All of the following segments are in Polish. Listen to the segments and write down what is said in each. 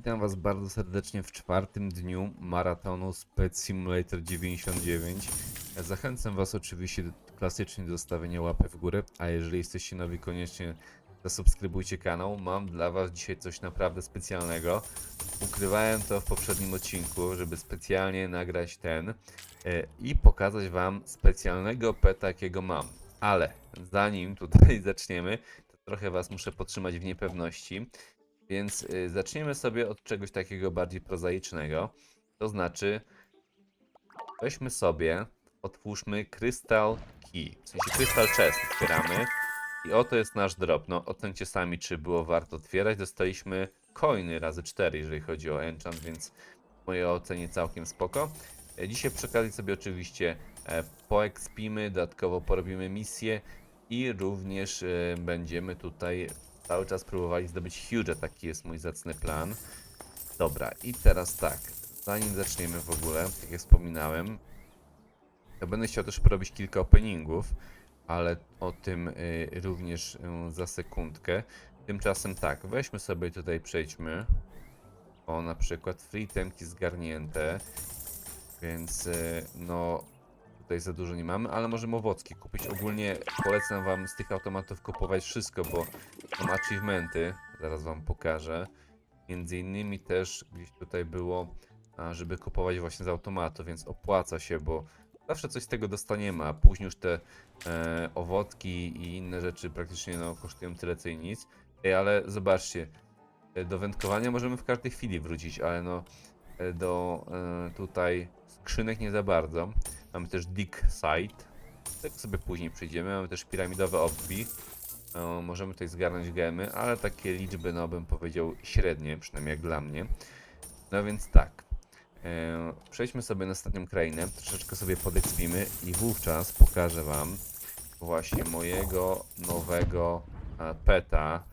Witam Was bardzo serdecznie w czwartym dniu maratonu Spec Simulator 99. Zachęcam Was oczywiście do, klasycznie do zostawienia łapy w górę, a jeżeli jesteście nowi, koniecznie zasubskrybujcie kanał. Mam dla Was dzisiaj coś naprawdę specjalnego. Ukrywałem to w poprzednim odcinku, żeby specjalnie nagrać ten e, i pokazać Wam specjalnego peta, jakiego mam. Ale zanim tutaj zaczniemy, to trochę Was muszę podtrzymać w niepewności. Więc y, zaczniemy sobie od czegoś takiego bardziej prozaicznego. To znaczy, weźmy sobie, otwórzmy Crystal Key, w sensie Crystal Chest otwieramy. I oto jest nasz drop. No, ocencie sami, czy było warto otwierać. Dostaliśmy coiny razy 4, jeżeli chodzi o enchant, więc w mojej ocenie całkiem spoko. E, Dzisiaj przy okazji sobie oczywiście e, poekspimy, dodatkowo porobimy misję i również e, będziemy tutaj cały czas próbowali zdobyć Huge, taki jest mój zacny plan. Dobra, i teraz tak, zanim zaczniemy w ogóle, tak jak wspominałem, to będę chciał też porobić kilka openingów, ale o tym y, również y, za sekundkę. Tymczasem tak, weźmy sobie tutaj, przejdźmy. O, na przykład free temki zgarnięte, więc y, no tutaj za dużo nie mamy, ale możemy owocki kupić. Ogólnie polecam wam z tych automatów kupować wszystko, bo są achievementy, zaraz wam pokażę. Między innymi też gdzieś tutaj było, żeby kupować właśnie z automatu, więc opłaca się, bo zawsze coś z tego dostaniemy, a później już te e, i inne rzeczy praktycznie no, kosztują tyle co i nic. Ej, ale zobaczcie, e, do wędkowania możemy w każdej chwili wrócić, ale no e, do e, tutaj skrzynek nie za bardzo. Mamy też dig site, tak sobie później przejdziemy. Mamy też piramidowe obbi. E, możemy tutaj zgarnąć gemy, ale takie liczby, no bym powiedział średnie, przynajmniej jak dla mnie. No więc tak. E, przejdźmy sobie na ostatnią krainę, troszeczkę sobie podekspimy i wówczas pokażę wam właśnie mojego nowego e, peta.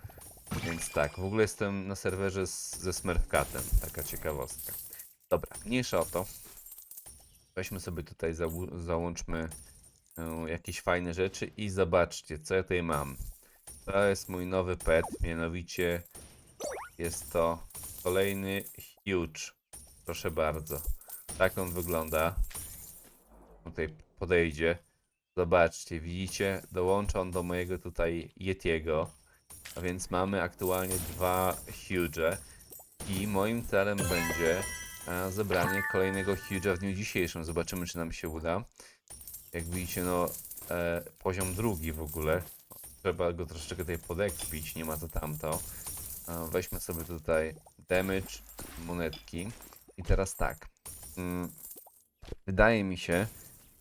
Więc tak, w ogóle jestem na serwerze z, ze Smurfcatem, taka ciekawostka. Dobra, mniejsza o to. Weźmy sobie tutaj, załączmy e, jakieś fajne rzeczy i zobaczcie, co ja tutaj mam. To jest mój nowy pet, mianowicie jest to kolejny huge. Proszę bardzo. Tak on wygląda. Tutaj podejdzie. Zobaczcie, widzicie? Dołącza on do mojego tutaj Yetiego. A więc mamy aktualnie dwa huge. I moim celem będzie zebranie kolejnego huge'a w dniu dzisiejszym. Zobaczymy, czy nam się uda. Jak widzicie, no e, poziom drugi w ogóle. Trzeba go troszeczkę tutaj podekpić, nie ma to tamto. E, weźmy sobie tutaj damage, monetki. I teraz tak. Mm, wydaje mi się,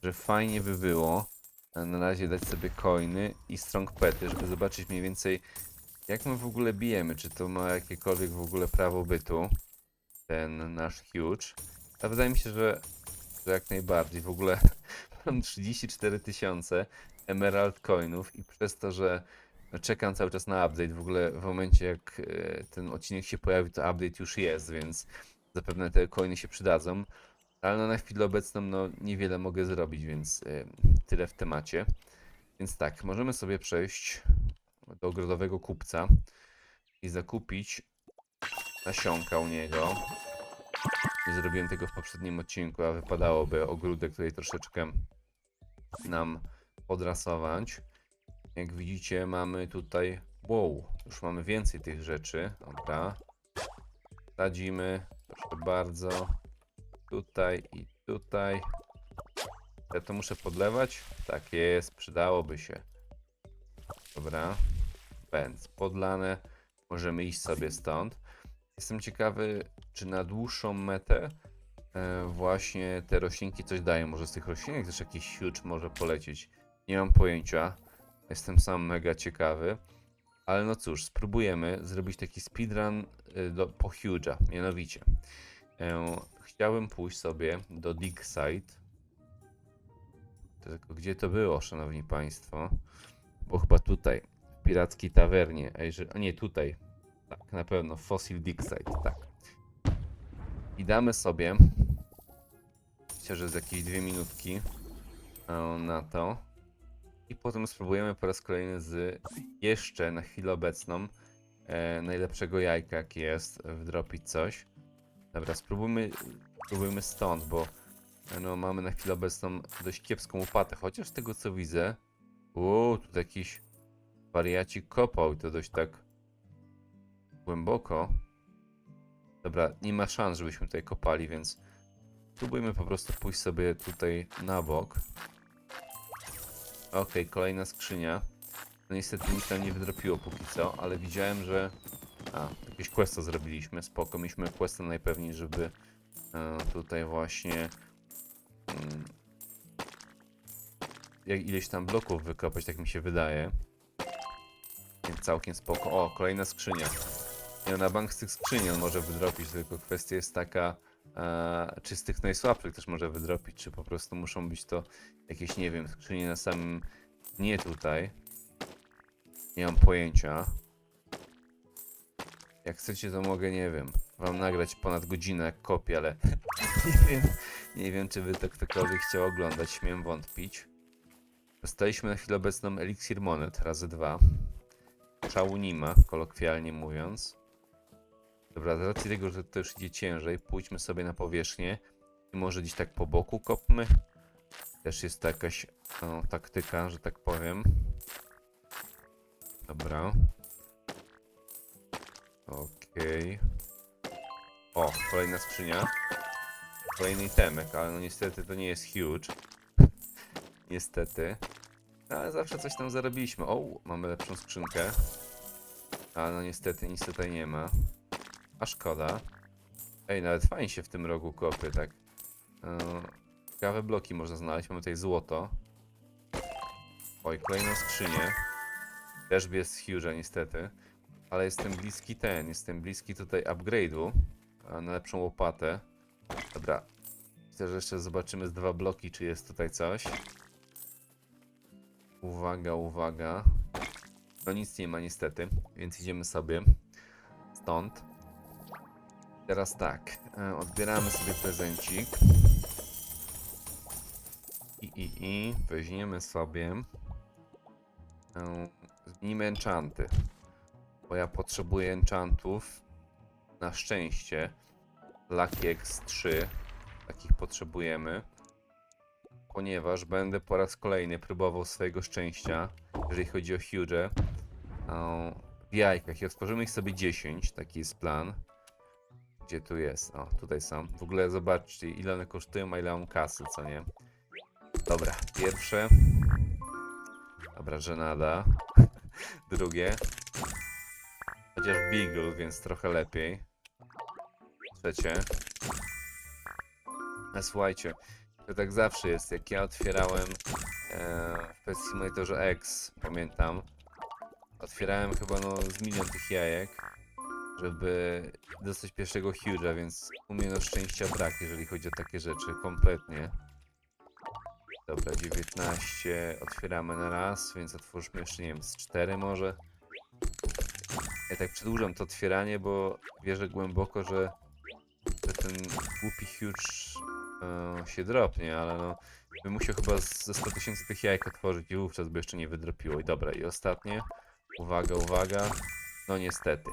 że fajnie by było e, na razie dać sobie coiny i strong pety, żeby zobaczyć mniej więcej jak my w ogóle bijemy, czy to ma jakiekolwiek w ogóle prawo bytu, ten nasz huge. A wydaje mi się, że, że jak najbardziej. W ogóle mam 34 tysiące emerald coinów i przez to, że no, czekam cały czas na update, w ogóle w momencie jak e, ten odcinek się pojawi, to update już jest, więc zapewne te coiny się przydadzą. Ale no, na chwilę obecną no, niewiele mogę zrobić, więc e, tyle w temacie. Więc tak, możemy sobie przejść do ogrodowego kupca i zakupić nasionka u niego. Nie zrobiłem tego w poprzednim odcinku, a wypadałoby ogródek tutaj troszeczkę nam podrasować. Jak widzicie, mamy tutaj. Wow, już mamy więcej tych rzeczy. Dobra. Sadzimy, proszę bardzo. Tutaj i tutaj. Ja to muszę podlewać? Tak jest, przydałoby się. Dobra. Bęc podlane. Możemy iść sobie stąd. Jestem ciekawy, czy na dłuższą metę e, właśnie te roślinki coś dają. Może z tych roślinek też jakiś huge może polecieć. Nie mam pojęcia. Jestem sam mega ciekawy. Ale no cóż, spróbujemy zrobić taki speedrun y, do, po huge'a. Mianowicie, e, pójść sobie do dig site. Tylko gdzie to było, szanowni państwo? Bo chyba tutaj, w pirackiej tawernie. A jeżeli, a nie, tutaj. Tak, na pewno, Fossil Dig Site, tak. I damy sobie, myślę, że z jakieś dwie minutki e, na to. I potem spróbujemy po raz kolejny z jeszcze na chwilę obecną e, najlepszego jajka, jaki jest, wdropić coś. Dobra, spróbujmy, spróbujmy stąd, bo e, no, mamy na chwilę obecną dość kiepską łopatę, chociaż z tego co widzę, uuu, tu jakiś wariacik kopał i to dość tak głęboko. Dobra, nie ma szans, żebyśmy tutaj kopali, więc spróbujmy po prostu pójść sobie tutaj na bok. Okej, kolejna skrzynia. No niestety nic tam nie wydropiło póki co, ale widziałem, że... A, jakieś questa zrobiliśmy, spoko. Mieliśmy questa najpewniej, żeby e, tutaj właśnie... Mm, jak ileś tam bloków wykopać, tak mi się wydaje. Więc całkiem spoko. O, kolejna skrzynia. Nie, no, na bank z tych skrzyni on może wydropić, tylko kwestia jest taka, e, czy z tych najsłabszych też może wydropić, czy po prostu muszą być to jakieś, nie wiem, skrzynie na samym dnie tutaj. Nie mam pojęcia. Jak chcecie, to mogę, nie wiem, wam nagrać ponad godzinę jak kopię, ale nie wiem, nie wiem, czy by to ktokolwiek chciał oglądać, śmiem wątpić. Dostaliśmy na chwilę obecną eliksir monet, razy dwa. Szału nie ma, kolokwialnie mówiąc. Dobra, z racji tego, że to już idzie ciężej, pójdźmy sobie na powierzchnię i może gdzieś tak po boku kopmy. Też jest to jakaś no, taktyka, że tak powiem. Dobra. Okej. O, kolejna skrzynia. Kolejny temek, ale no niestety to nie jest huge. niestety. Ale zawsze coś tam zarobiliśmy. O, mamy lepszą skrzynkę. Ale no niestety nic tutaj nie ma. A szkoda. Ej, nawet fajnie się w tym rogu kopie, tak. Yy, ciekawe bloki można znaleźć. Mamy tutaj złoto. Oj, kolejną skrzynię. Też bez huge'a niestety. Ale jestem bliski ten, jestem bliski tutaj upgrade'u. e, Na lepszą łopatę. Dobra. Myślę, że jeszcze zobaczymy z dwa bloki, czy jest tutaj coś. Uwaga, uwaga. No nic nie ma niestety, więc idziemy sobie stąd. Teraz tak, e, odbieramy sobie prezencik. I, i, i weźmiemy sobie. E, zmienimy enchanty. Bo ja potrzebuję enchantów. Na szczęście. Lucky X3. Takich potrzebujemy. Ponieważ będę po raz kolejny próbował swojego szczęścia, jeżeli chodzi o Huge. W jajkach. I otworzymy ich sobie 10. Taki jest plan. Gdzie tu jest? O, tutaj są. W ogóle zobaczcie, ile one kosztują, a ile mam kasy, co nie? Dobra, pierwsze. Dobra, żenada. Drugie. Chociaż Beagle, więc trochę lepiej. Trzecie. A słuchajcie, to tak zawsze jest. Jak ja otwierałem e, w Pet Simulatorze X, pamiętam, otwierałem chyba no z milion tych jajek, żeby dostać pierwszego Huge'a, więc u mnie no szczęścia brak, jeżeli chodzi o takie rzeczy, kompletnie. Dobra, 19 otwieramy na raz, więc otwórzmy jeszcze, nie wiem, z 4 może. Ja tak przedłużam to otwieranie, bo wierzę głęboko, że, że ten głupi huge e, się dropnie, ale no bym musiał chyba ze 100 tysięcy tych jajek otworzyć i wówczas by jeszcze nie wydropiło. I dobra, i ostatnie. Uwaga, uwaga. No niestety.